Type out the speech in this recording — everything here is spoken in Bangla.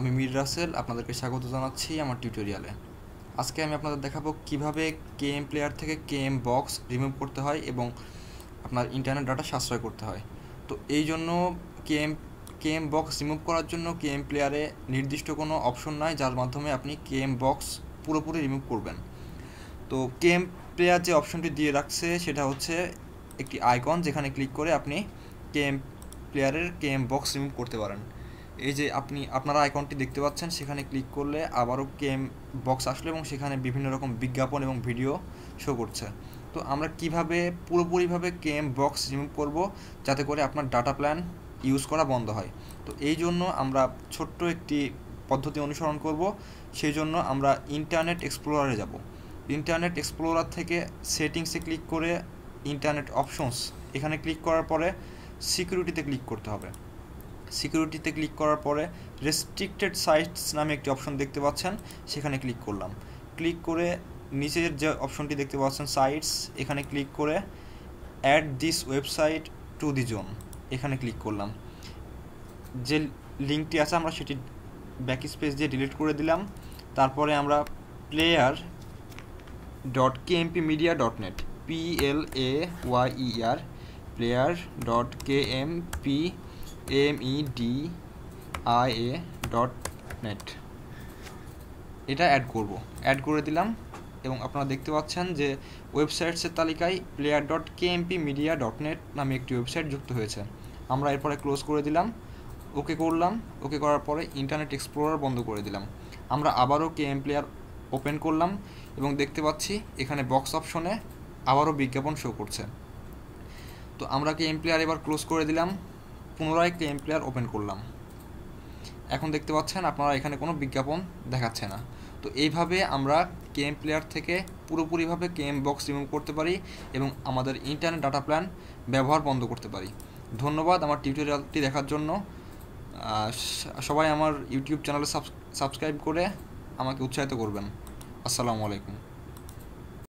আমি মির রাসেল, আপনাদেরকে স্বাগত জানাচ্ছি আমার টিউটোরিয়ালে আজকে আমি আপনাদের দেখাবো কীভাবে কেএম প্লেয়ার থেকে কেএম বক্স রিমুভ করতে হয় এবং আপনার ইন্টারনেট ডাটা সাশ্রয় করতে হয়। তো এই জন্য কেএম কেএম বক্স রিমুভ করার জন্য কেএম প্লেয়ারে নির্দিষ্ট কোনো অপশন নাই, যার মাধ্যমে আপনি কেএম বক্স পুরোপুরি রিমুভ করবেন। তো কেএম প্লেয়ার যে অপশনটি দিয়ে রাখছে, সেটা হচ্ছে একটি আইকন যেখানে ক্লিক করে আপনি কেএম প্লেয়ারের কেএম বক্স রিমুভ করতে পারেন। এই যে আপনি, আপনারা আইকনটি দেখতে পাচ্ছেন, সেখানে ক্লিক করলে আবারও কেম বক্স আসলো এবং সেখানে বিভিন্ন রকম বিজ্ঞাপন এবং ভিডিও শো করছে। তো আমরা কীভাবে পুরোপুরিভাবে কেম বক্স রিমুভ করব যাতে করে আপনার ডাটা প্ল্যান ইউজ করা বন্ধ হয়? তো এই জন্য আমরা ছোট্ট একটি পদ্ধতি অনুসরণ করব, সেই জন্য আমরা ইন্টারনেট এক্সপ্লোরারে যাব। ইন্টারনেট এক্সপ্লোরার থেকে সেটিংসে ক্লিক করে ইন্টারনেট অপশনস এখানে ক্লিক করার পরে সিকিউরিটিতে ক্লিক করতে হবে। সিকিউরিটিতে ক্লিক করার পরে রেস্ট্রিক্টেড সাইটস নামে একটি অপশন দেখতে পাচ্ছেন, সেখানে ক্লিক করলাম। ক্লিক করে নিচের যে অপশনটি দেখতে পাচ্ছেন সাইটস এখানে ক্লিক করে add this website to the zone এখানে ক্লিক করলাম। যে লিঙ্কটি আছে, আমরা সেটি ব্যাক স্পেস দিয়ে ডিলিট করে দিলাম। তারপরে আমরা player dot K MP media dot net P L A Y E R player dot K M P M E D I A dot net এটা অ্যাড করব। অ্যাড করে দিলাম এবং আপনারা দেখতে পাচ্ছেন যে ওয়েবসাইটসের তালিকায় player dot K MP media dot net নামে একটি ওয়েবসাইট যুক্ত হয়েছে। আমরা এরপরে ক্লোজ করে দিলাম। ওকে করলাম। ওকে করার পরে ইন্টারনেট এক্সপ্লোরার বন্ধ করে দিলাম। আমরা আবারও কে এম প্লেয়ার ওপেন করলাম এবং দেখতে পাচ্ছি এখানে বক্স অপশনে আবারও বিজ্ঞাপন শো করছে। তো আমরা কে এম প্লেয়ার এবার ক্লোজ করে দিলাম। পুনরায় কেএম প্লেয়ার ওপেন করলাম। এখন দেখতে পাচ্ছেন আপনারা এখানে কোনো বিজ্ঞাপন দেখাচ্ছে না। তো এইভাবে আমরা কেএম প্লেয়ার থেকে পুরোপুরিভাবে কেএম বক্স রিমুভ করতে পারি এবং আমাদের ইন্টারনেট ডাটা প্ল্যান ব্যবহার বন্ধ করতে পারি। ধন্যবাদ আমার টিউটোরিয়ালটি দেখার জন্য। সবাই আমার ইউটিউব চ্যানেলে সাবস্ক্রাইব করে আমাকে উৎসাহিত করবেন। আসসালামু আলাইকুম।